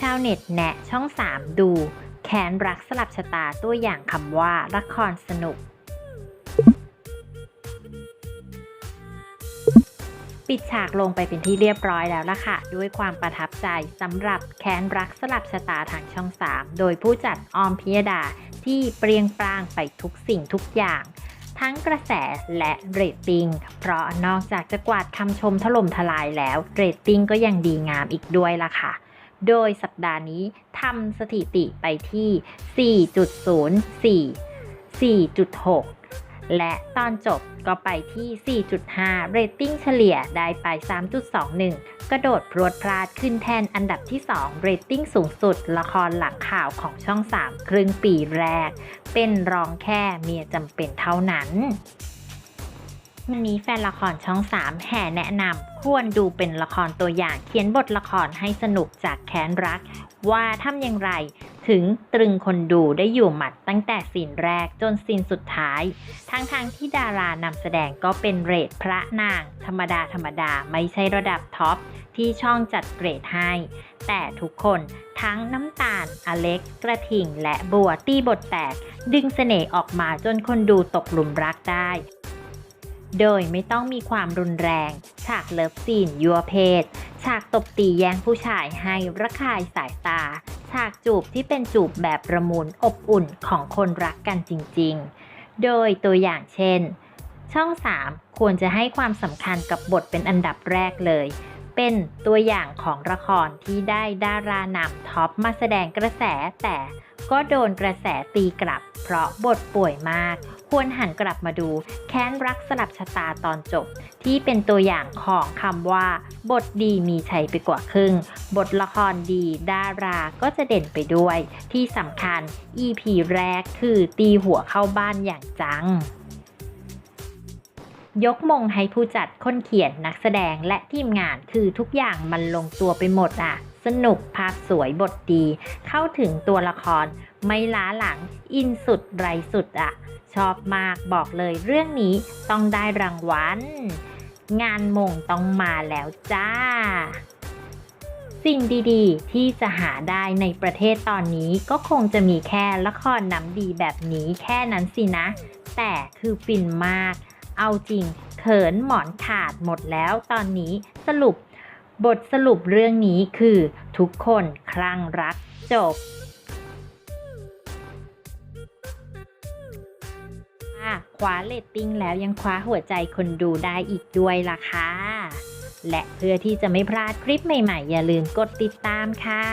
ชาวเน็ตแนะช่อง 3 ดูแค้นรักสลับชะตาตัวอย่างคำว่าละครสนุก ปิดฉากลงไปเป็นที่เรียบร้อยแล้วล่ะค่ะ ด้วยความประทับใจสำหรับแค้นรักสลับชะตาทางช่อง 3 โดยผู้จัดออมพิยดาที่เปรียงปรางไปทุกสิ่งทุกอย่างทั้งกระแสและเรตติ้ง เพราะนอกจากจะกวาดคำชมถล่มทลายแล้ว เรตติ้งก็ยังดีงามอีกด้วยล่ะค่ะ โดยสัปดาห์นี้ทำสถิติไปที่ 4.04 4.6 และตอนจบก็ไปที่ 4.5 เรตติ้งเฉลี่ยได้ไป 3.21 กระโดดพรวดพลาดขึ้นแทนอันดับที่ 2 เรตติ้งสูงสุด ละครหลังข่าวของช่อง 3 ครึ่งปีแรก เป็นรองแค่เมียจำเป็นเท่านั้นวันนี้แฟนละครช่อง 3 แห่แนะนำ ควรดูเป็นละครตัวอย่างเขียนบทละครให้สนุกจากแค้นรัก ว่าทำอย่างไรถึงตรึงคนดูได้อยู่หมัดตั้งแต่ซีนแรกจนซีนสุดท้าย ทั้งๆทที่ดารานำแสดงก็เป็นเรทพระนาง ธรรมดาธรรมดาไม่ใช่ระดับท็อปที่ช่องจัดเกรดให้ แต่ทุกคนทั้งน้ำตาล อเล็ก กระทิงและบัวตีบทแตก ดึงเสน่ห์ออกมาจนคนดูตกหลุมรักได้ โดยไม่ต้องมีความรุนแรง ฉากเลิฟซีนยัวเพศ ฉากตบตีแย่งผู้ชายให้ระคายสายตา ฉากจูบที่เป็นจูบแบบประมุนอบอุ่นของคนรักกันจริงๆ โดยตัวอย่างเช่น ช่อง 3 ควรจะให้ความสำคัญกับบทเป็นอันดับแรกเลย เป็นตัวอย่างของละครที่ได้ดารานำท็อปมาแสดงกระแสแต่ ก็โดนกระแสตีกลับ เพราะบทป่วยมาก ควรหันกลับมาดู แค้นรักสลับชะตาตอนจบ ที่เป็นตัวอย่างของคำว่า บทดีมีชัยไปกว่าครึ่ง บทละครดีดาราก็จะเด่นไปด้วย ที่สำคัญ EP แรกคือตีหัวเข้าบ้านอย่างจังยกมงให้ผู้จัดคนเขียนนักแสดงและทีมงานคือทุกอย่างมันลงตัวไปหมดอะ สนุกภาพสวยบทดี เข้าถึงตัวละคร ไม่ล้าหลัง อินสุดไรสุดอะชอบมากบอกเลยเรื่องนี้ต้องได้รางวัล งานมงต้องมาแล้วจ้า สิ่งดีๆ ที่จะหาได้ในประเทศตอนนี้ก็คงจะมีแค่ละครน้ำดีแบบนี้แค่นั้นสินะ แต่คือฟินมาก เอาจริงเขินหมอนขาดหมดแล้วตอนนี้สรุป บทสรุปเรื่องนี้คือทุกคนคลั่งรักจบคว้าเลตติ้งแล้วยังคว้าหัวใจคนดูได้อีกด้วยล่ะค่ะ และเพื่อที่จะไม่พลาดคลิปใหม่ๆ อย่าลืมกดติดตามค่ะ